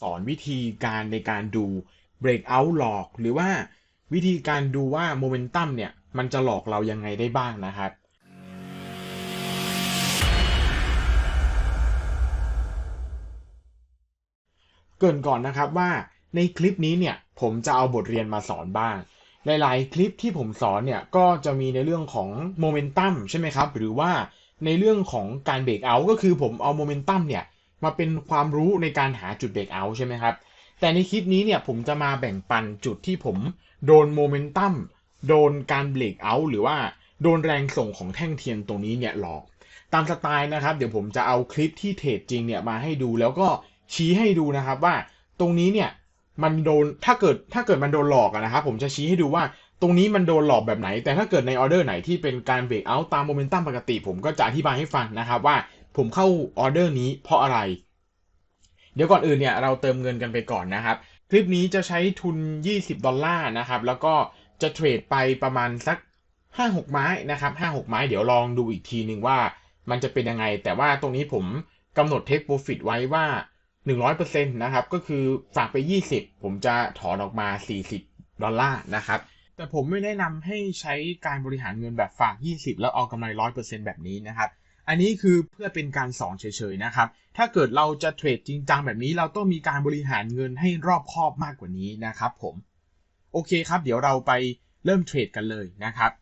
สอนวิธีการในการดู breakout หลอกหรือว่าวิธีการดูว่าโมเมนตัมเนี่ยมันจะหลอกเรายังไงได้บ้างนะครับเกินก่อนนะครับว่าในคลิปนี้เนี่ยผมจะเอาบทเรียนมาสอนบ้าง หลาย ๆ คลิปที่ผมสอนเนี่ยก็จะมีในเรื่องของโมเมนตัมใช่ไหมครับ หรือว่าในเรื่องของการเบรกเอา ก็คือผมเอาโมเมนตัมเนี่ย มาเป็นความรู้ในการหาจุดเบรกเอาท์ใช่ไหมครับ แต่ในคลิปนี้เนี่ยผมจะมาแบ่งปันจุดที่ผมโดนโมเมนตัมโดนการเบรกเอาท์หรือว่าโดนแรงส่งของแท่งเทียนตรงนี้เนี่ยหลอก ตามสไตล์นะครับ เดี๋ยวผมจะเอาคลิปที่เทรดจริงเนี่ยมาให้ดูแล้วก็ชี้ให้ดูนะครับว่าตรงนี้เนี่ยมันโดนถ้าเกิดถ้าเกิดมันโดนหลอกนะครับผมจะชี้ให้ดูว่าตรงนี้มันโดนหลอกแบบไหน แต่ถ้าเกิดในออเดอร์ไหนที่เป็นการเบรกเอาตามโมเมนตัมปกติ ผมก็จะอธิบายให้ฟังนะครับว่า ผมเข้าออเดอร์นี้เพราะอะไร เดี๋ยวก่อนอื่นเนี่ยเราเติมเงินกันไปก่อนนะครับ คลิปนี้จะใช้ทุน 20 ดอลลาร์นะครับ แล้วก็จะเทรดไปประมาณสัก 5-6 ไม้นะครับ5-6 ไม้เดี๋ยวลองดูอีกทีหนึ่งว่ามันจะเป็นยังไง แต่ว่าตรงนี้ผมกำหนดเทคโปรฟิตไว้ว่า 100%นะครับ ก็คือฝากไป 20 ผมจะถอนออกมา 40 ดอลลาร์นะครับแต่ผมไม่แนะนำให้ใช้การบริหารเงินแบบฝาก 20 แล้วเอากำไร 100%แบบนี้นะครับ อันนี้คือเพื่อเป็นการสอนเฉยๆนะครับ ถ้าเกิดเราจะเทรดจริงจังแบบนี้ เราต้องมีการบริหารเงินให้รอบคอบมากกว่านี้นะครับผม โอเคครับ เดี๋ยวเราไปเริ่มเทรดกันเลยนะครับ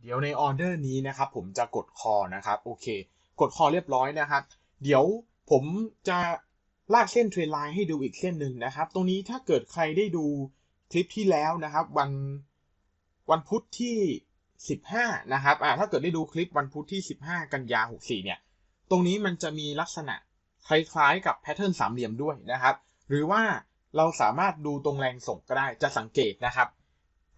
เดี๋ยวในออเดอร์นี้นะครับผมจะกดคอนะครับโอเค กดคอเรียบร้อยนะครับ เดี๋ยวผมจะลากเส้นเทรนไลน์ให้ดูอีกเส้นหนึ่งนะครับ ตรงนี้ถ้าเกิดใครได้ดูคลิปที่แล้วนะครับ วัน วันพุธที่ 15 นะครับอ่าถ้าเกิดได้ดูคลิปวันพุธที่ 15 กันยา 64 เนี่ย ตรงนี้มันจะมีลักษณะคล้ายๆ กับแพทเทิร์นสามเหลี่ยมด้วยนะครับ หรือว่าเราสามารถดูตรงแรงส่งก็ได้จะสังเกตนะครับ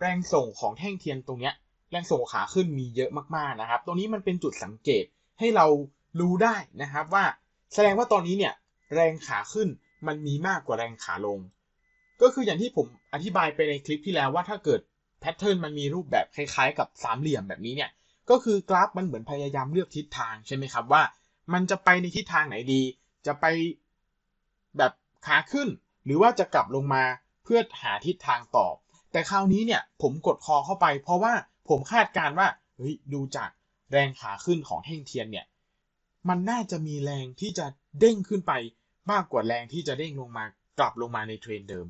แรงส่งของแท่งเทียนตรงเนี้ยแรงส่งขาขึ้นมีเยอะมากๆนะครับ ตรงนี้มันเป็นจุดสังเกตให้เรารู้ได้นะครับว่าแสดงว่าตอนนี้เนี่ยแรงขาขึ้นมันมีมากกว่าแรงขาลง ก็คืออย่างที่ผมอธิบายไปในคลิปที่แล้วว่าถ้าเกิด แพทเทิร์นมันมีรูปแบบคล้ายๆ กับสามเหลี่ยมแบบนี้เนี่ย ก็คือกราฟมันเหมือนพยายามเลือกทิศทางใช่ไหมครับว่า มันจะไปในทิศทางไหนดี จะไปแบบขาขึ้น หรือว่าจะกลับลงมาเพื่อหาทิศทางต่อ แต่คราวนี้เนี่ยผมกดคอเข้าไป เพราะว่าผมคาดการว่าเฮ้ยดูจากแรงขาขึ้นของแท่งเทียนเนี่ย มันน่าจะมีแรงที่จะเด้งขึ้นไปมากกว่าแรงที่จะเด้งลงมากลับลงมาในเทรนเดิม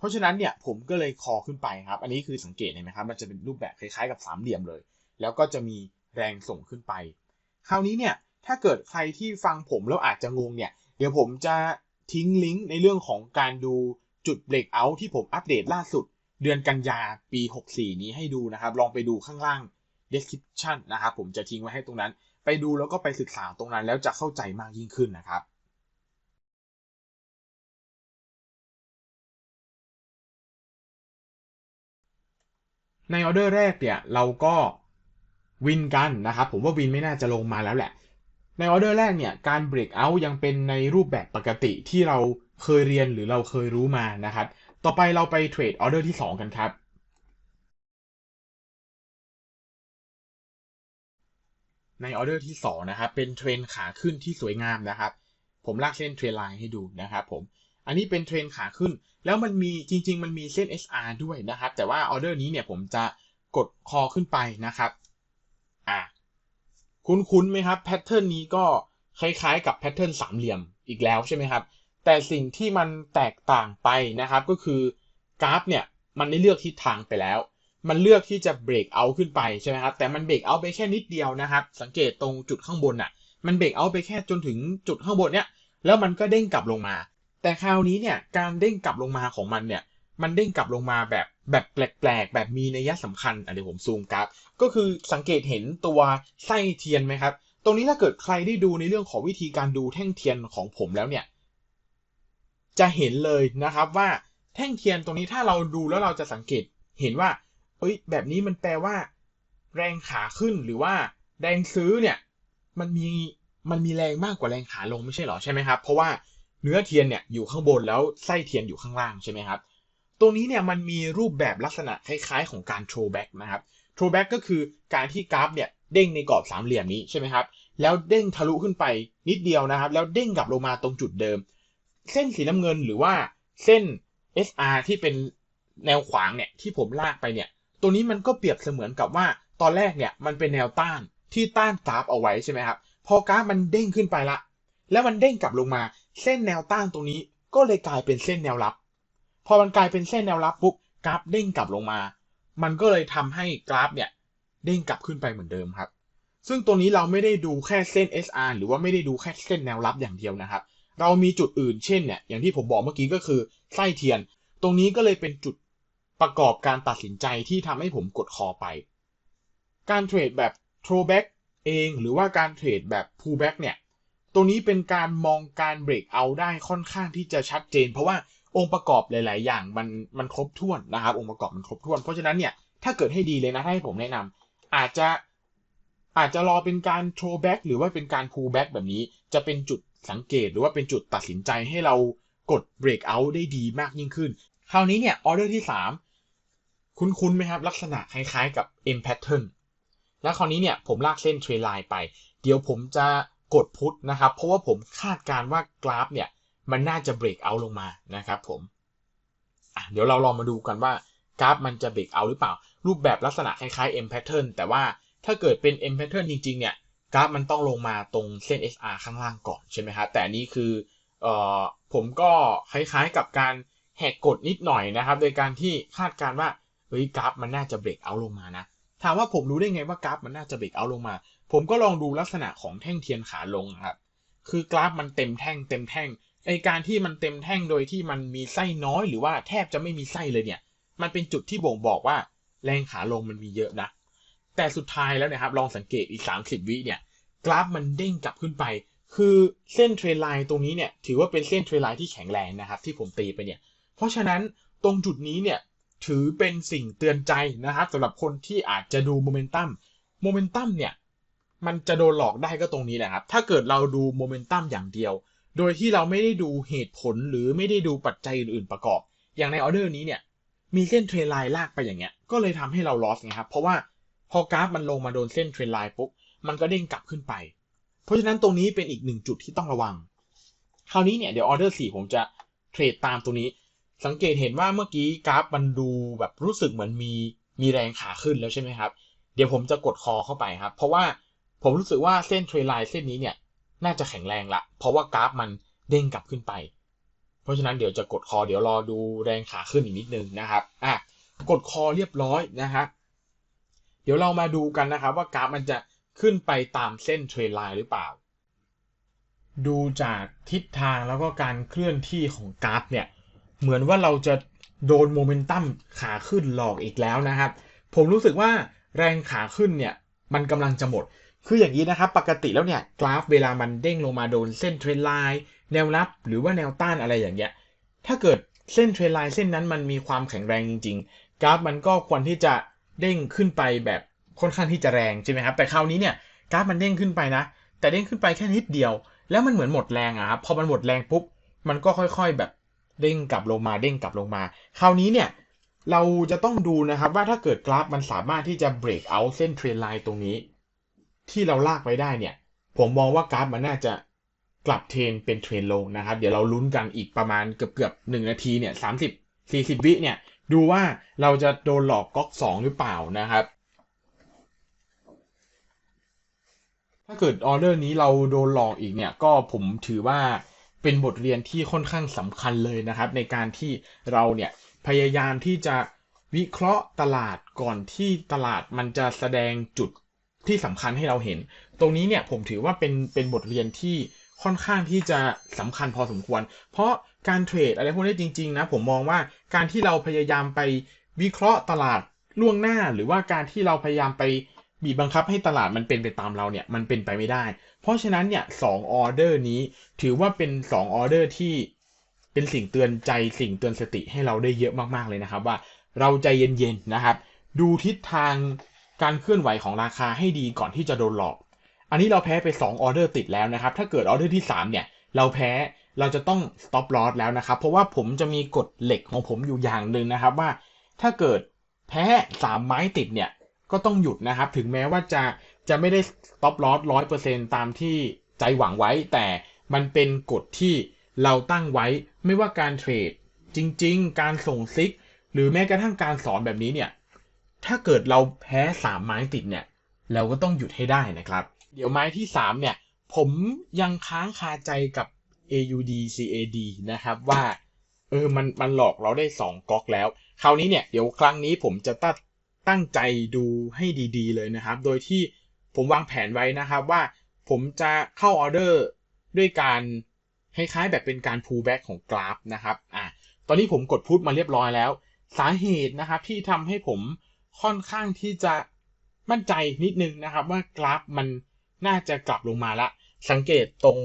เพราะฉะนั้นเนี่ยผมก็เลยคอขึ้นไปครับ อันนี้คือสังเกตเห็นไหมครับ มันจะเป็นรูปแบบคล้ายๆกับสามเหลี่ยมเลย แล้วก็จะมีแรงส่งขึ้นไป คราวนี้เนี่ยถ้าเกิดใครที่ฟังผมแล้วอาจจะงงเนี่ยเดี๋ยวผมจะทิ้งลิงก์ในเรื่องของการดูจุดเบรกเอาท์ที่ผมอัปเดตล่าสุด เดือนกันยาปี 64 นี้ให้ดูนะครับ ลองไปดูข้างล่าง description นะครับผมจะทิ้งไว้ให้ตรงนั้น ไปดูแล้วก็ไปศึกษาตรงนั้นแล้วจะเข้าใจมากยิ่งขึ้นนะครับ ในออเดอร์แรกเนี่ยเราก็วินกันนะครับ ผมว่าวินไม่น่าจะลงมาแล้วแหละ ในออเดอร์แรกเนี่ยการเบรกเอาท์ยังเป็นในรูปแบบปกติที่เราเคยเรียนหรือเราเคยรู้มานะครับ ต่อไปเราไปเทรดออเดอร์ที่ 2 กันครับในออเดอร์ที่ 2 นะครับ เป็นเทรนขาขึ้นที่สวยงามนะครับ ผมลากเส้นเทรนไลน์ให้ดูนะครับผม อันนี้เป็นเทรนขาขึ้น แล้วมันมีจริง ๆ มันมีเส้น SR ด้วยนะครับ แต่ว่าออเดอร์นี้เนี่ยผมจะกดคอขึ้นไปนะครับอะคุ้นๆไหมครับแพทเทิร์นนี้ก็คล้ายๆ กับแพทเทิร์นสามเหลี่ยมอีกแล้วใช่ไหมครับ แต่สิ่งที่มันแตกต่างไปนะครับก็คือกราฟเนี่ยมันได้เลือกทิศทางไปแล้ว มันเลือกที่จะเบรกเอาขึ้นไปใช่ไหมครับ แต่มันเบรกเอาไปแค่นิดเดียวนะครับ สังเกตตรงจุดข้างบนอะ มันเบรกเอาไปแค่จนถึงจุดข้างบนเนี่ย แล้วมันก็เด้งกลับลงมา แต่คราวนี้เนี่ยการเด้งกลับลงมาของมันเนี่ยมันเด้งกลับลงมาแบบแบบแปลกๆ แบบมีนัยสำคัญอะเดี๋ยวผมซูมกราฟก็คือสังเกตเห็นตัวไส้เทียนไหมครับ ตรงนี้ถ้าเกิดใครได้ดูในเรื่องของวิธีการดูแท่งเทียนของผมแล้วเนี่ย จะเห็นเลยนะครับว่าแท่งเทียนตรงนี้ถ้าเราดูแล้วเราจะสังเกตเห็นว่า เอ้ย แบบนี้มันแปลว่า แรงขาขึ้นหรือว่า แรงซื้อเนี่ย มันมีมันมีแรงมากกว่าแรงขาลงไม่ใช่หรอใช่ไหมครับ เพราะว่า เนื้อเทียนเนี่ยอยู่ข้างบนแล้วไส้เทียนอยู่ข้างล่างใช่ไหมครับ ตรงนี้เนี่ยมันมีรูปแบบลักษณะคล้ายๆ ของการ throwback นะครับ throwback ก็คือการที่กราฟเนี่ยเด้งในกรอบสามเหลี่ยมนี้ใช่ไหมครับ แล้วเด้งทะลุขึ้นไปนิดเดียวนะครับ แล้วเด้งกลับลงมาตรงจุดเดิม เส้นสีน้ำเงินหรือว่าเส้น SR ที่เป็นแนวขวางเนี่ยที่ผมลากไปเนี่ย ตัวนี้มันก็เปรียบเสมือนกับว่าตอนแรกเนี่ยมันเป็นแนวต้านที่ต้านกราฟเอาไว้ใช่ไหมครับ พอกราฟมันเด้งขึ้นไปละ แล้วมันเด้งกลับลงมา เส้นแนวต้านตรงนี้ก็เลยกลายเป็นเส้นแนวรับ พอมันกลายเป็นเส้นแนวรับปุ๊บกราฟเด้งกลับลงมา มันก็เลยทำให้กราฟเนี่ยเด้งกลับขึ้นไปเหมือนเดิมครับ ซึ่งตัวนี้เราไม่ได้ดูแค่เส้น SR หรือว่าไม่ได้ดูแค่เส้นแนวรับอย่างเดียวนะครับ เรามีจุดอื่นเช่นเนี่ยอย่างที่ผมบอกเมื่อกี้ก็คือไส้เทียน ตรงนี้ก็เลยเป็นจุดประกอบการตัดสินใจที่ทำให้ผมกดคอไป การเทรดแบบ throwback เองหรือว่าการเทรดแบบ pullback เนี่ย ตรงนี้เป็นการมองการเบรกเอาได้ค่อนข้างที่จะชัดเจน เพราะว่าองค์ประกอบหลาย ๆ อย่างมันมันครบถ้วนนะครับ องค์ประกอบมันครบถ้วน เพราะฉะนั้นเนี่ยถ้าเกิดให้ดีเลยนะถ้าให้ผมแนะนำอาจจะอาจจะรอเป็นการ throwback หรือว่าเป็นการ pullback แบบนี้ จะเป็นจุดสังเกตหรือว่าเป็นจุดตัดสินใจให้เรากด break out ได้ดีมากยิ่งขึ้น คราวนี้เนี่ยออเดอร์ที่ 3 คุ้นๆไหมครับ ลักษณะคล้ายๆกับ M pattern แล้วคราวนี้เนี่ยผมลากเส้นเทรนไลน์ไป เดี๋ยวผมจะ กดพุทนะครับ เพราะว่าผมคาดการว่ากราฟเนี่ย มันน่าจะเบรกเอาลงมานะครับผมเดี๋ยวเราลองมาดูกันว่ากราฟมันจะเบรกเอาหรือเปล่า รูปแบบลักษณะคล้ายๆ M pattern แต่ว่าถ้าเกิดเป็น M pattern จริงๆ เนี่ย กราฟมันต้องลงมาตรงเส้น SR ข้างล่างก่อนใช่ไหมครับแต่นี้คือเอ่อผมก็คล้ายๆกับการแหกกฎนิดหน่อยนะครับ โดยการที่คาดการว่าเฮ้ยกราฟมันน่าจะเบรกเอาลงมานะถามว่าผมรู้ได้ไงว่ากราฟมันน่าจะเบรกเอาลงมา ผมก็ลองดูลักษณะของแท่งเทียนขาลงครับ คือกราฟมันเต็มแท่งเต็มแท่งไอการที่มันเต็มแท่งโดยที่มันมีไส้น้อยหรือว่าแทบจะไม่มีไส้เลยเนี่ย มันเป็นจุดที่บ่งบอกว่าแรงขาลงมันมีเยอะนะ แต่สุดท้ายแล้วนะครับลองสังเกตอีก 30 วิเนี่ย กราฟมันเด้งกลับขึ้นไป คือเส้นเทรนไลน์ตรงนี้เนี่ยถือว่าเป็นเส้นเทรนไลน์ที่แข็งแรงนะครับที่ผมตีไปเนี่ย เพราะฉะนั้นตรงจุดนี้เนี่ยถือเป็นสิ่งเตือนใจนะครับสำหรับคนที่อาจจะดูโมเมนตัมโมเมนตัมเนี่ย มันจะโดนหลอกได้ก็ตรงนี้แหละครับ ถ้าเกิดเราดูโมเมนตัมอย่างเดียว โดยที่เราไม่ได้ดูเหตุผลหรือไม่ได้ดูปัจจัยอื่นๆประกอบ อย่างในออเดอร์นี้เนี่ย มีเส้นเทรนไลน์ลากไปอย่างเงี้ย ก็เลยทำให้เราลอสไงครับ เพราะว่าพอกราฟมันลงมาโดนเส้นเทรนไลน์ปุ๊บ มันก็เด้งกลับขึ้นไป เพราะฉะนั้นตรงนี้เป็นอีกหนึ่งจุดที่ต้องระวัง คราวนี้เนี่ยเดี๋ยวออเดอร์สี่ผมจะเทรดตามตรงนี้ สังเกตเห็นว่าเมื่อกี้กราฟมันดูแบบรู้สึกเหมือนมีมีแรงขาขึ้นแล้วใช่ไหมครับ เดี๋ยวผมจะกดคอเข้าไปครับ เพราะว่า ผมรู้สึกว่าเส้นเทรนไลน์เส้นนี้เนี่ย น่าจะแข็งแรงละเพราะว่ากราฟมันเด้งกลับขึ้นไป เพราะฉะนั้นเดี๋ยวจะกดคอเดี๋ยวรอดูแรงขาขึ้นอีกนิดนึงนะครับอะกดคอเรียบร้อยนะครับเดี๋ยวเรามาดูกันนะครับ ว่ากราฟมันจะขึ้นไปตามเส้นเทรนไลน์หรือเปล่า ดูจากทิศทางแล้วก็การเคลื่อนที่ของกราฟเนี่ย เหมือนว่าเราจะโดนโมเมนตัมขาขึ้นหลอกอีกแล้วนะครับ ผมรู้สึกว่าแรงขาขึ้นเนี่ย มันกำลังจะหมด คืออย่างนี้นะครับ ปกติแล้วเนี่ยกราฟเวลามันเด้งลงมาโดนเส้นเทรนไลน์แนวรับหรือว่าแนวต้านอะไรอย่างเงี้ย ถ้าเกิดเส้นเทรนไลน์เส้นนั้นมันมีความแข็งแรงจริง ๆ กราฟมันก็ควรที่จะเด้งขึ้นไปแบบค่อนข้างที่จะแรงใช่ไหมครับ แต่คราวนี้เนี่ยกราฟมันเด้งขึ้นไปนะ แต่เด้งขึ้นไปแค่นิดเดียว แล้วมันเหมือนหมดแรงอะครับ พอมันหมดแรงปุ๊บ มันก็ค่อยๆแบบเด้งกลับลงมา เด้งกลับลงมา คราวนี้เนี่ยเราจะต้องดูนะครับว่าถ้าเกิดกราฟมันสามารถที่จะ break out เส้นเทรนไลน์ตรงนี้ ที่เราลากไปได้เนี่ย ผมมองว่ากราฟมันน่าจะกลับเทรนเป็นเทรนลงนะครับ เดี๋ยวเราลุ้นกันอีกประมาณเกือบเกือบหนึ่งนาทีเนี่ยสามสิบสี่สิบวิเนี่ย ดูว่าเราจะโดนหลอกก๊อกสองหรือเปล่านะครับ ถ้าเกิดออเดอร์นี้เราโดนหลอกอีกเนี่ย ก็ผมถือว่าเป็นบทเรียนที่ค่อนข้างสำคัญเลยนะครับ ในการที่เราเนี่ยพยายามที่จะวิเคราะห์ตลาดก่อนที่ตลาดมันจะแสดงจุด ที่สำคัญให้เราเห็น ตรงนี้เนี่ยผมถือว่าเป็นเป็นบทเรียนที่ค่อนข้างที่จะสำคัญพอสมควร เพราะการเทรดอะไรพวกนี้จริงๆนะผมมองว่าการที่เราพยายามไปวิเคราะห์ตลาดล่วงหน้า หรือว่าการที่เราพยายามไปบีบบังคับให้ตลาดมันเป็นไปตามเราเนี่ยมันเป็นไปไม่ได้ เพราะฉะนั้นเนี่ยสองออเดอร์นี้ถือว่าเป็น2ออเดอร์ที่เป็นสิ่งเตือนใจสิ่งเตือนสติให้เราได้เยอะมากๆเลยนะครับ ว่าเราใจเย็นๆนะครับ ดูทิศทาง การเคลื่อนไหวของราคาให้ดีก่อนที่จะโดนหลอก อันนี้เราแพ้ไป 2 ออเดอร์ติดแล้วนะครับ ถ้าเกิดออเดอร์ที่ 3 เนี่ย เราแพ้เราจะต้อง stop loss แล้วนะครับ เพราะว่าผมจะมีกฎเหล็กของผมอยู่อย่างหนึ่งนะครับว่า ถ้าเกิดแพ้ 3 ไม้ติดเนี่ย ก็ต้องหยุดนะครับ ถึงแม้ว่าจะจะไม่ได้ stop loss ร้อยเปอร์เซ็นตามที่ใจหวังไว้ แต่มันเป็นกฎที่เราตั้งไว้ ไม่ว่าการเทรดจริง ๆ การส่งซิก หรือแม้กระทั่งการสอนแบบนี้เนี่ย ถ้าเกิดเราแพ้สามไม้ติดเนี่ย เราก็ต้องหยุดให้ได้นะครับ เดี๋ยวไม้ที่สามเนี่ย ผมยังค้างคาใจกับ AUD CAD นะครับว่าเออมันมันหลอกเราได้สองก๊อกแล้ว คราวนี้เนี่ยเดี๋ยวครั้งนี้ผมจะตั้งตั้งใจดูให้ดีๆเลยนะครับ โดยที่ผมวางแผนไว้นะครับว่าผมจะเข้าออเดอร์ด้วยการคล้ายๆแบบเป็นการ pull back ของกราฟนะครับ อะ ตอนนี้ผมกดพุทมาเรียบร้อยแล้ว สาเหตุนะครับที่ทำให้ผม ค่อนข้างที่จะมั่นใจนิดนึงนะครับ ว่ากราฟมันน่าจะกลับลงมาละ สังเกตตรง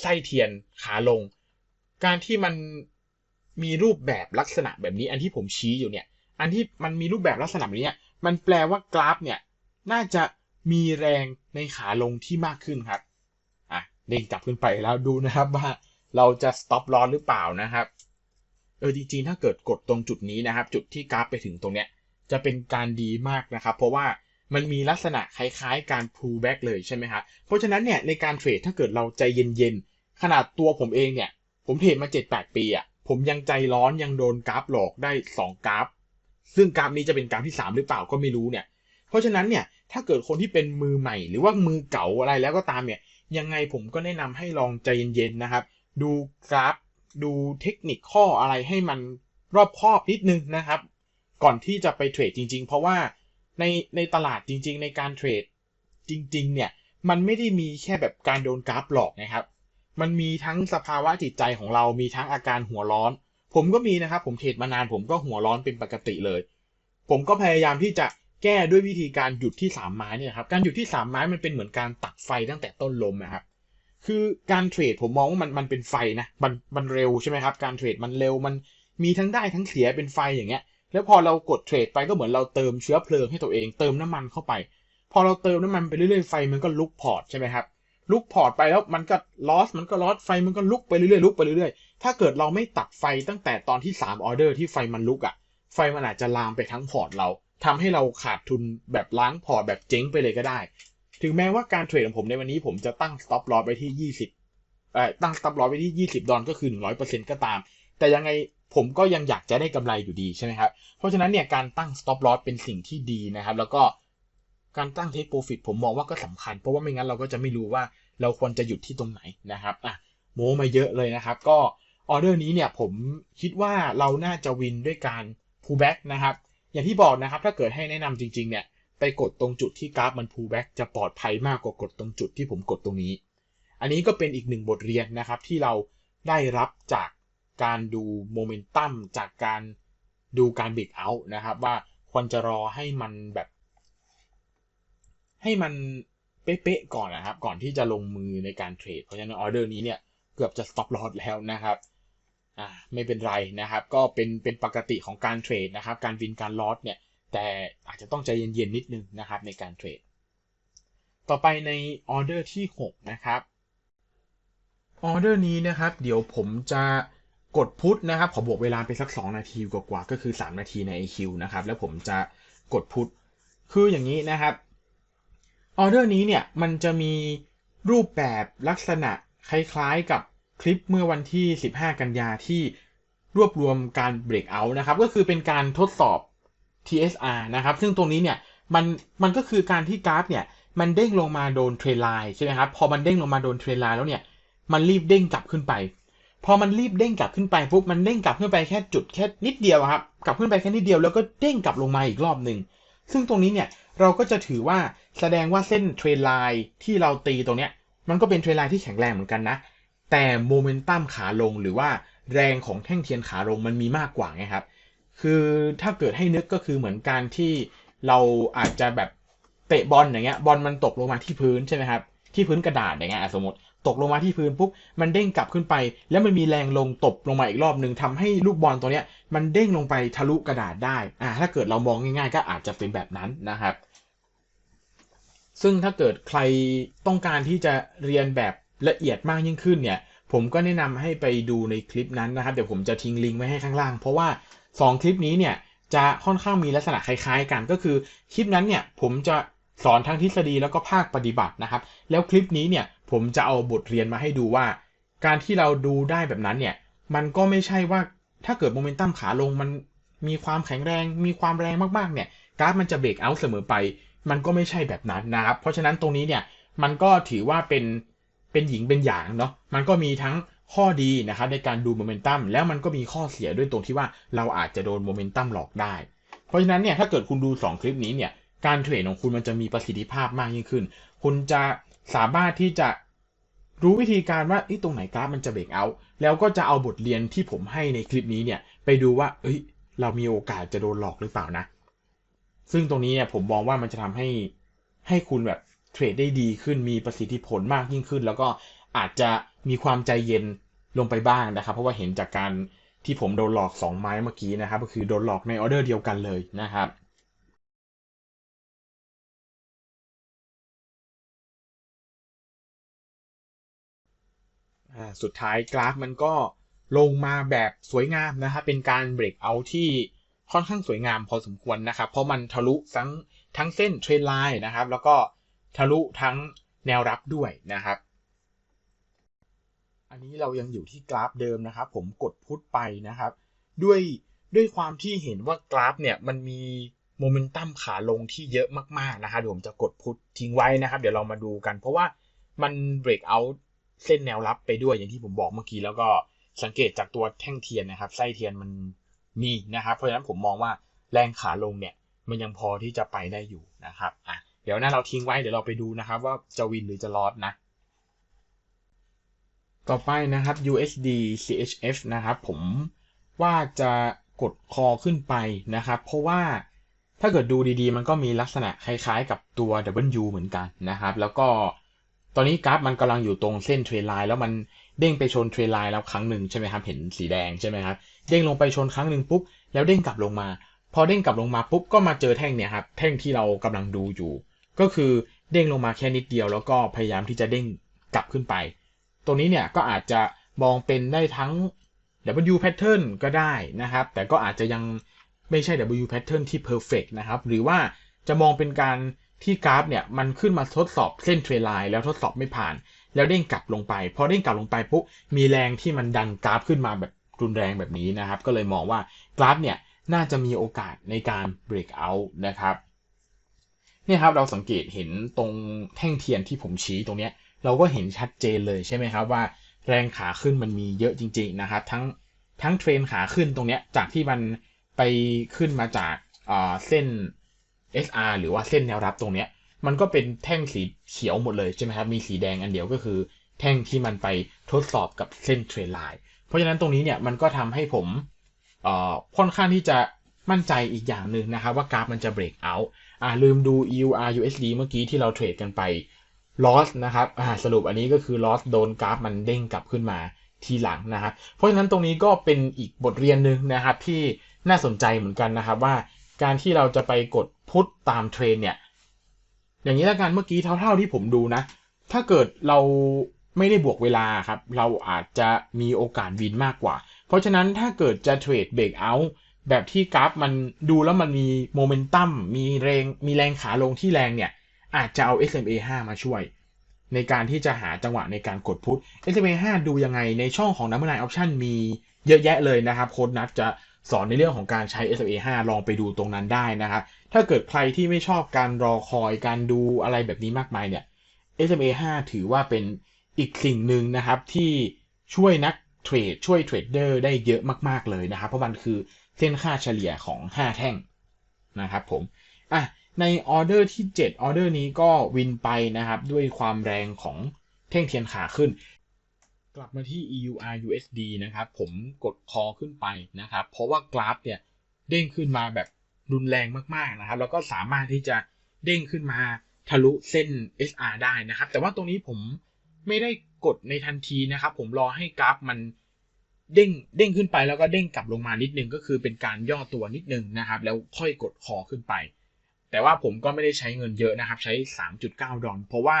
ไส้เทียนขาลง การที่มันมีรูปแบบลักษณะแบบนี้ อันที่ผมชี้อยู่เนี่ย อันที่มันมีรูปแบบลักษณะแบบนี้มันแปลว่ากราฟเนี่ยน่าจะมีแรงในขาลงที่มากขึ้นครับ อะเด้งกลับขึ้นไปแล้วดูนะครับว่าเราจะ stop loss หรือเปล่านะครับ เออจริงๆ ถ้าเกิดกดตรงจุดนี้นะครับ จุดที่กราฟไปถึงตรงเนี้ย จะเป็นการดีมากนะครับ เพราะว่ามันมีลักษณะคล้ายๆ การ pull back เลยใช่ไหมครับเพราะฉะนั้นเนี่ยในการเทรดถ้าเกิดเราใจเย็นๆ ขนาดตัวผมเองเนี่ย ผมเทรดมา 7-8 ปีอะ่ะผมยังใจร้อนยังโดนกราฟหลอกได้ 2 กราฟ ซึ่งกราฟนี้จะเป็นกราฟที่ 3 หรือเปล่าก็ไม่รู้เนี่ย เพราะฉะนั้นเนี่ยถ้าเกิดคนที่เป็นมือใหม่ หรือว่ามือเก่าอะไรแล้วก็ตามเนี่ยยังไงผมก็แนะนำให้ลองใจเย็นๆนะครับ ดูกราฟ ดูเทคนิคข้ออะไรให้มันรอบคอบนิดนึงนะครับ ก่อนที่จะไปเทรดจริง ๆ เพราะว่าในในตลาดจริง ๆ ในการเทรดจริง ๆ เนี่ย มันไม่ได้มีแค่แบบการโดนกราฟหลอกนะครับ มันมีทั้งสภาวะจิตใจของเรามีทั้งอาการหัวร้อน ผมก็มีนะครับ ผมเทรดมานานผมก็หัวร้อนเป็นปกติเลย ผมก็พยายามที่จะแก้ด้วยวิธีการหยุดที่สามไม้เนี่ยครับ การหยุดที่สามไม้มันเป็นเหมือนการตัดไฟตั้งแต่ต้นลมนะครับคือการเทรดผมมองว่ามันมันเป็นไฟนะมันมันเร็วใช่ไหมครับ การเทรดมันเร็วมันมีทั้งได้ทั้งเสียเป็นไฟอย่างเงี้ย แล้วพอเรากดเทรดไปก็เหมือนเราเติมเชื้อเพลิงให้ตัวเองเติมน้ำมันเข้าไป พอเราเติมน้ำมันไปเรื่อยๆไฟมันก็ลุกพอร์ตใช่ไหมครับลุกพอร์ตไปแล้วมันก็ลอสมันก็ลอสไฟมันก็ลุกไปเรื่อยๆลุกไปเรื่อยๆถ้าเกิดเราไม่ตัดไฟตั้งแต่ตอนที่3ออเดอร์ที่ไฟมันลุกอะ่ะ ไฟมันอาจจะลามไปทั้งพอร์ตเราทำให้เราขาดทุนแบบล้างพอร์ตแบบเจ๊งไปเลยก็ได้ ถึงแม้ว่าการเทรดของผมในวันนี้ผมจะตั้ง stop loss ไว้ที่ 20เอ่อตั้ง stop loss ไว้ที่ 20 ดอลก็คือ 100%ก็ตาม แต่ยังไง ผมก็ยังอยากจะได้กำไรอยู่ดีใช่ไหมครับ เพราะฉะนั้นเนี่ยการตั้ง stop loss เป็นสิ่งที่ดีนะครับ แล้วก็การตั้ง take profit ผมมองว่าก็สำคัญ เพราะว่าไม่งั้นเราก็จะไม่รู้ว่าเราควรจะหยุดที่ตรงไหนนะครับอะโม้มาเยอะเลยนะครับ ก็ออเดอร์นี้เนี่ยผมคิดว่าเราน่าจะวินด้วยการ pull back นะครับ อย่างที่บอกนะครับ ถ้าเกิดให้แนะนำจริง ๆ เนี่ย ไปกดตรงจุดที่กราฟมัน pull back จะปลอดภัยมากกว่ากดตรงจุดที่ผมกดตรงนี้ อันนี้ก็เป็นอีกหนึ่งบทเรียนนะครับที่เราได้รับจาก การดูโมเมนตัมจากการดูการบรกเอาท์นะครับ ว่าควรจะรอให้มันแบบ ให้มันเป๊ะๆก่อนนะครับ ก่อนที่จะลงมือในการเทรด เพราะฉะนั้นออเดอร์นี้เนี่ยเกือบจะ stop loss แล้วนะครับอ่าไม่เป็นไรนะครับ ก็เป็นเป็นปกติของการเทรดนะครับ การวินการลอสเนี่ย แต่อาจจะต้องใจเย็นๆนิดนึงนะครับในการเทรด ต่อไปในออเดอร์ที่ 6 นะครับออเดอร์นี้นะครับ เดี๋ยวผมจะ กดพุทนะครับ ขอบวกเวลาไปสัก 2 นาทีกว่าๆก็คือ 3 นาทีใน IQ นะครับ แล้วผมจะกดพุทคืออย่างนี้นะครับออเดอร์นี้เนี่ยมันจะมีรูปแบบลักษณะคล้ายๆกับคลิปเมื่อวันที่ 15 กันยาที่รวบรวมการ break out นะครับ ก็คือเป็นการทดสอบ TSR นะครับ ซึ่งตรงนี้เนี่ยมันมันก็คือการที่กราฟเนี่ยมันเด้งลงมาโดนเทรนไลน์ใช่ไหมครับ พอมันเด้งลงมาโดนเทรนไลน์แล้วเนี่ย มันรีบเด้งกลับขึ้นไป พอมันรีบเด้งกลับขึ้นไปปุ๊บมันเด้งกลับขึ้นไปแค่จุดแค่นิดเดียวครับ กลับขึ้นไปแค่นิดเดียวแล้วก็เด้งกลับลงมาอีกรอบหนึ่งซึ่งตรงนี้เนี่ยเราก็จะถือว่าแสดงว่าเส้นเทรนไลน์ที่เราตีตรงเนี้ยมันก็เป็นเทรนไลน์ที่แข็งแรงเหมือนกันนะ แต่โมเมนตัมขาลงหรือว่าแรงของแท่งเทียนขาลงมันมีมากกว่าไงครับ คือถ้าเกิดให้นึกก็คือเหมือนการที่เราอาจจะแบบเตะบอลอย่างเงี้ยบอลมันตกลงมาที่พื้นใช่ไหมครับที่พื้นกระดาษอย่างเงี้ยสมมติ ตกลงมาที่พื้นปุ๊บมันเด้งกลับขึ้นไป แล้วมันมีแรงลงตบลงมาอีกรอบหนึ่งทำให้ลูกบอลตัวเนี้ยมันเด้งลงไปทะลุกระดาษได้อ่าถ้าเกิดเรามองง่ายๆ ก็อาจจะเป็นแบบนั้นนะครับ ซึ่งถ้าเกิดใครต้องการที่จะเรียนแบบละเอียดมากยิ่งขึ้นเนี่ย ผมก็แนะนำให้ไปดูในคลิปนั้นนะครับ เดี๋ยวผมจะทิ้งลิงก์ไว้ให้ข้างล่าง เพราะว่า 2 คลิปนี้เนี่ยจะค่อนข้างมีลักษณะคล้ายๆ กันก็คือคลิปนั้นเนี่ยผมจะสอนทั้งทฤษฎีแล้วก็ภาคปฏิบัตินะครับ แล้วคลิปนี้เนี่ย ผมจะเอาบทเรียนมาให้ดูว่า การที่เราดูได้แบบนั้นเนี่ย มันก็ไม่ใช่ว่าถ้าเกิดโมเมนตัมขาลงมันมีความแข็งแรง มีความแรงมากๆเนี่ยกราฟมันจะเบรกเอาท์เสมอไป มันก็ไม่ใช่แบบนั้นนะครับ เพราะฉะนั้นตรงนี้เนี่ยมันก็ถือว่าเป็นเป็นหญิงเป็นหยางเนาะมันก็มีทั้งข้อดีนะครับในการดูโมเมนตัมแล้วมันก็มีข้อเสียด้วยตรงที่ว่าเราอาจจะโดนโมเมนตัมหลอกได้ เพราะฉะนั้นเนี่ยถ้าเกิดคุณดู 2 คลิปนี้เนี่ยการเทรดของคุณมันจะมีประสิทธิภาพมากยิ่งขึ้น คุณจะ สามารถที่จะรู้วิธีการว่าตรงไหนกราฟมันจะเบรกเอาท์แล้วก็จะเอาบทเรียนที่ผมให้ในคลิปนี้เนี่ย ไปดูว่า เอ้ย เรามีโอกาสจะโดนหลอกหรือเปล่านะ ซึ่งตรงนี้เนี่ยผมมองว่ามันจะทำให้ให้คุณแบบเทรดได้ดีขึ้นมีประสิทธิผลมากยิ่งขึ้น แล้วก็อาจจะมีความใจเย็นลงไปบ้างนะครับ เพราะว่าเห็นจากการที่ผมโดนหลอก 2 ไม้เมื่อกี้นะครับ ก็คือโดนหลอกในออเดอร์เดียวกันเลยนะครับ สุดท้ายกราฟมันก็ลงมาแบบสวยงามนะครับเป็นการเบรกเอาที่ค่อนข้างสวยงามพอสมควรนะครับ เพราะมันทะลุทั้งทั้งเส้นเทรนไลน์นะครับ แล้วก็ทะลุทั้งแนวรับด้วยนะครับ อันนี้เรายังอยู่ที่กราฟเดิมนะครับ ผมกดพุทไปนะครับ ด้วยด้วยความที่เห็นว่ากราฟเนี่ยมันมีโมเมนตัมขาลงที่เยอะมากๆนะครับเดี๋ยวผมจะกดพุททิ้งไว้นะครับ เดี๋ยวเรามาดูกัน เพราะว่ามันเบรกเอา เส้นแนวรับไปด้วยอย่างที่ผมบอกเมื่อกี้แล้วก็สังเกตจากตัวแท่งเทียนนะครับ ไส้เทียนมันมีนะครับ เพราะฉะนั้นผมมองว่าแรงขาลงเนี่ย มันยังพอที่จะไปได้อยู่นะครับอะเดี๋ยวหน้าเราทิ้งไว้เดี๋ยวเราไปดูนะครับ ว่าจะวินหรือจะลอสนะต่อไปนะครับ USD CHF นะครับ ผมว่าจะกดคอขึ้นไปนะครับ เพราะว่าถ้าเกิดดูดีๆ มันก็มีลักษณะคล้ายๆ กับตัว W เหมือนกันนะครับ แล้วก็ ตอนนี้กราฟมันกำลังอยู่ตรงเส้นเทรนไลน์แล้วมันเด้งไปชนเทรนไลน์แล้วครั้งหนึ่งใช่ไหมครับ เห็นสีแดงใช่ไหมครับ เด้งลงไปชนครั้งหนึ่งปุ๊บ แล้วเด้งกลับลงมา พอเด้งกลับลงมาปุ๊บ ก็มาเจอแท่งเนี่ยครับ แท่งที่เรากำลังดูอยู่ ก็คือเด้งลงมาแค่นิดเดียว แล้วก็พยายามที่จะเด้งกลับขึ้นไป ตรงนี้เนี่ยก็อาจจะมองเป็นได้ทั้ง W pattern ก็ได้นะครับ แต่ก็อาจจะยังไม่ใช่ W pattern ที่ perfect นะครับ หรือว่าจะมองเป็นการ ที่กราฟเนี่ยมันขึ้นมาทดสอบเส้นเทรนไลน์แล้วทดสอบไม่ผ่าน แล้วเด้งกลับลงไป พอเด้งกลับลงไปปุ๊บมีแรงที่มันดันกราฟขึ้นมาแบบรุนแรงแบบนี้นะครับ ก็เลยมองว่ากราฟเนี่ยน่าจะมีโอกาสในการ break out นะครับเนี่ยครับเราสังเกตเห็นตรงแท่งเทียนที่ผมชี้ตรงเนี้ยเราก็เห็นชัดเจนเลยใช่ไหมครับว่าแรงขาขึ้นมันมีเยอะจริง ๆนะครับ ทั้งทั้งเทรนขาขึ้นตรงเนี้ยจากที่มันไปขึ้นมาจากเส้น SR หรือว่าเส้นแนวรับตรงเนี้ย มันก็เป็นแท่งสีเขียวหมดเลยใช่ไหมครับ มีสีแดงอันเดียวก็คือ แท่งที่มันไปทดสอบกับเส้นเทรนไลน์ เพราะฉะนั้นตรงนี้เนี่ยมันก็ทำให้ผมค่อนข้างที่จะมั่นใจอีกอย่างหนึ่งนะครับ ว่ากราฟมันจะเบรกเอาท์อ่าลืมดู EUR USD เมื่อกี้ที่เราเทรดกันไป loss นะครับอ่าสรุปอันนี้ก็คือ loss โดนกราฟมันเด้งกลับขึ้นมาทีหลังนะครับเพราะฉะนั้นตรงนี้ก็เป็นอีกบทเรียนหนึ่งนะครับที่น่าสนใจเหมือนกันนะครับว่า การที่เราจะไปกดพุทตามเทรนเนี่ย อย่างนี้ละกันเมื่อกี้เท่าๆที่ผมดูนะ ถ้าเกิดเราไม่ได้บวกเวลาครับ เราอาจจะมีโอกาสวินมากกว่า เพราะฉะนั้นถ้าเกิดจะเทรดเบรกเอาท์แบบที่กราฟมันดูแล้วมันมีโมเมนตัมมีแรงมีแรงขาลงที่แรงเนี่ย อาจจะเอา SMA 5 มาช่วย ในการที่จะหาจังหวะในการกดพุท SMA 5 ดูยังไงในช่องของน้ำมันไลออปชั่นมีเยอะแยะเลยนะครับ โค้ดนัดจะ สอนในเรื่องของการใช้ SMA 5 ลองไปดูตรงนั้นได้นะครับถ้าเกิดใครที่ไม่ชอบการรอคอยการดูอะไรแบบนี้มากมายเนี่ย SMA 5 ถือว่าเป็นอีกสิ่งหนึ่งนะครับที่ช่วยนักเทรดช่วยเทรดเดอร์ได้เยอะมาก ๆ เลยนะครับ เพราะมันคือเส้นค่าเฉลี่ยของ 5 แท่งนะครับผมอะในออเดอร์ที่ 7 ออเดอร์นี้ก็วินไปนะครับ ด้วยความแรงของแท่งเทียนขาขึ้น กลับมาที่ EUR USD นะครับ ผมกดคอขึ้นไปนะครับ เพราะว่ากราฟเนี่ยเด้งขึ้นมาแบบรุนแรงมากๆนะครับ แล้วก็สามารถที่จะเด้งขึ้นมาทะลุเส้น SR ได้นะครับ แต่ว่าตรงนี้ผมไม่ได้กดในทันทีนะครับ ผมรอให้กราฟมันเด้งเด้งขึ้นไปแล้วก็เด้งกลับลงมานิดนึงก็คือเป็นการย่อตัวนิดนึงนะครับ แล้วค่อยกดคอขึ้นไป แต่ว่าผมก็ไม่ได้ใช้เงินเยอะนะครับ ใช้ 3.9 ดอลเพราะว่า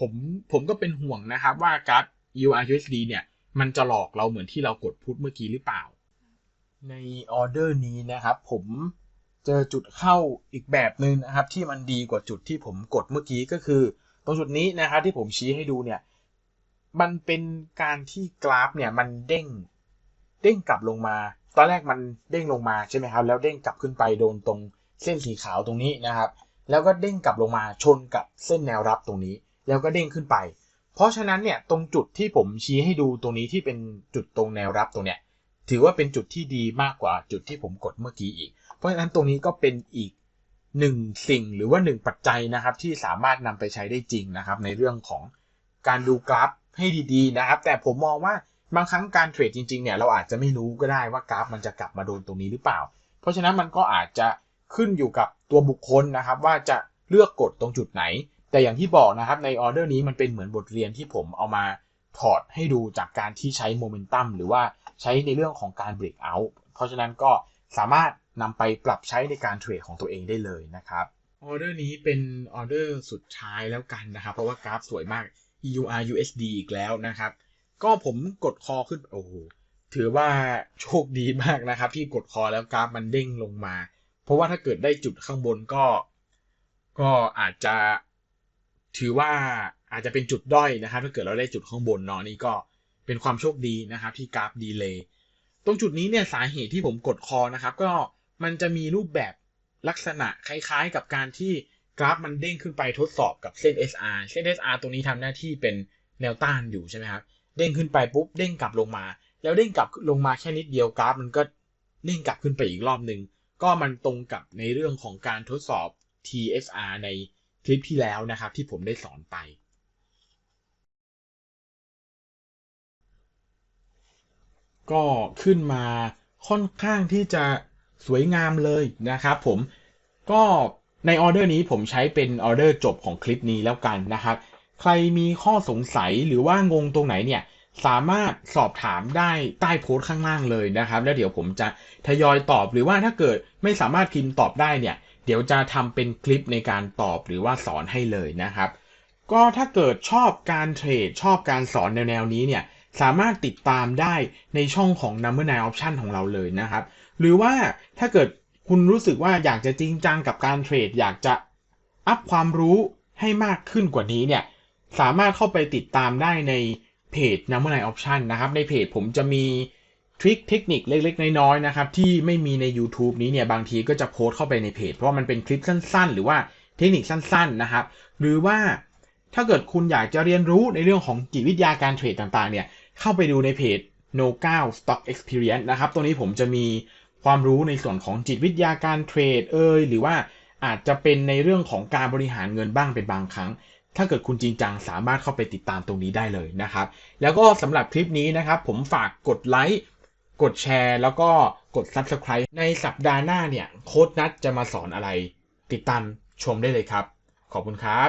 ผมผมก็เป็นห่วงนะครับว่ากราฟ URUSD เนี่ย มันจะหลอกเราเหมือนที่เรากดพุทเมื่อกี้หรือเปล่า ในออเดอร์นี้นะครับ ผมเจอจุดเข้าอีกแบบหนึ่งนะครับ ที่มันดีกว่าจุดที่ผมกดเมื่อกี้ก็คือ ตรงจุดนี้นะครับที่ผมชี้ให้ดูเนี่ย มันเป็นการที่กราฟเนี่ยมันเด้งเด้งกลับลงมา ตอนแรกมันเด้งลงมาใช่ไหมครับ แล้วเด้งกลับขึ้นไปโดนตรงเส้นสีขาวตรงนี้นะครับ แล้วก็เด้งกลับลงมาชนกับเส้นแนวรับตรงนี้ แล้วก็เด้งขึ้นไป เพราะฉะนั้นเนี่ยตรงจุดที่ผมชี้ให้ดูตรงนี้ที่เป็นจุดตรงแนวรับตรงเนี้ยถือว่าเป็นจุดที่ดีมากกว่าจุดที่ผมกดเมื่อกี้อีก เพราะฉะนั้นตรงนี้ก็เป็นอีกหนึ่งสิ่งหรือว่าหนึ่งปัจจัยนะครับที่สามารถนำไปใช้ได้จริงนะครับ ในเรื่องของการดูกราฟให้ดีๆนะครับ แต่ผมมองว่าบางครั้งการเทรดจริงๆเนี่ยเราอาจจะไม่รู้ก็ได้ว่ากราฟมันจะกลับมาโดนตรงนี้หรือเปล่า เพราะฉะนั้นมันก็อาจจะขึ้นอยู่กับตัวบุคคลนะครับ ว่าจะเลือกกดตรงจุดไหน แต่อย่างที่บอกนะครับในออเดอร์นี้มันเป็นเหมือนบทเรียนที่ผมเอามาถอดให้ดูจากการที่ใช้โมเมนตัมหรือว่าใช้ในเรื่องของการเบรกเอาท์เพราะฉะนั้นก็สามารถนำไปปรับใช้ในการเทรดของตัวเองได้เลยนะครับออเดอร์นี้เป็นออเดอร์สุดท้ายแล้วกันนะครับ เพราะว่ากราฟสวยมาก EUR USD อีกแล้วนะครับ ก็ผมกดคอขึ้นโอ้โหถือว่าโชคดีมากนะครับ ที่กดคอแล้วกราฟมันเด้งลงมา เพราะว่าถ้าเกิดได้จุดข้างบนก็ ก็อาจจะ ถือว่าอาจจะเป็นจุดด้อยนะครับ ถ้าเกิดเราได้จุดข้างบนเนาะนี่ก็เป็นความโชคดีนะครับ ที่กราฟดีเลย์ตรงจุดนี้เนี่ยสาเหตุที่ผมกดคอนะครับ ก็มันจะมีรูปแบบลักษณะคล้ายๆ กับการที่กราฟมันเด้งขึ้นไปทดสอบกับเส้น SR เส้น SR ตรงนี้ทำหน้าที่เป็นแนวต้านอยู่ใช่ไหมครับเด้งขึ้นไปปุ๊บเด้งกลับลงมา แล้วเด้งกลับลงมาแค่นิดเดียวกราฟ มันก็เด้งกลับขึ้นไปอีกรอบหนึ่งก็มันตรงกับในเรื่องของการทดสอบ TSR ใน คลิปที่แล้วนะครับ ที่ผมได้สอนไป ก็ขึ้นมาค่อนข้างที่จะสวยงามเลยนะครับผมก็ในออเดอร์นี้ผมใช้เป็นออเดอร์จบของคลิปนี้แล้วกันนะครับ ใครมีข้อสงสัยหรือว่างงตรงไหนเนี่ยสามารถสอบถามได้ใต้โพสต์ข้างล่างเลยนะครับ แล้วเดี๋ยวผมจะทยอยตอบหรือว่าถ้าเกิดไม่สามารถพิมพ์ตอบได้เนี่ย เดี๋ยวจะทำเป็นคลิปในการตอบหรือว่าสอนให้เลยนะครับ ก็ถ้าเกิดชอบการเทรดชอบการสอนแนวๆนี้เนี่ยสามารถติดตามได้ในช่องของ Number 9 Option ของเราเลยนะครับ หรือว่าถ้าเกิดคุณรู้สึกว่าอยากจะจริงจังกับการเทรด อยากจะอัพความรู้ให้มากขึ้นกว่านี้เนี่ยสามารถเข้าไปติดตามได้ในเพจ Number 9 Option นะครับ ในเพจผมจะมี ทริคเทคนิคเล็กๆ น้อยๆนะครับที่ไม่มีใน YouTube นี้เนี่ยบางทีก็จะโพสต์เข้าไปในเพจ เพราะมันเป็นคลิปสั้น ๆ หรือว่าเทคนิคสั้นๆนะครับ หรือว่าถ้าเกิดคุณอยากจะเรียนรู้ในเรื่องของจิตวิทยาการเทรดต่างๆเนี่ยเข้าไปดูในเพจ No 9 Stock Experience นะครับตรงนี้ผมจะมีความรู้ในส่วนของจิตวิทยาการเทรดเอ่ยหรือว่าอาจจะเป็นในเรื่องของการบริหารเงินบ้างเป็นบางครั้ง ถ้าเกิดคุณจริงจังสามารถเข้าไปติดตามตรงนี้ได้เลยนะครับ แล้วก็สำหรับคลิปนี้นะครับ ผมฝากกดไลค์ กดแชร์ แล้วก็กด Subscribe ในสัปดาห์หน้าเนี่ย โค้ดนัดจะมาสอนอะไร ติดตามชมได้เลยครับ ขอบคุณครับ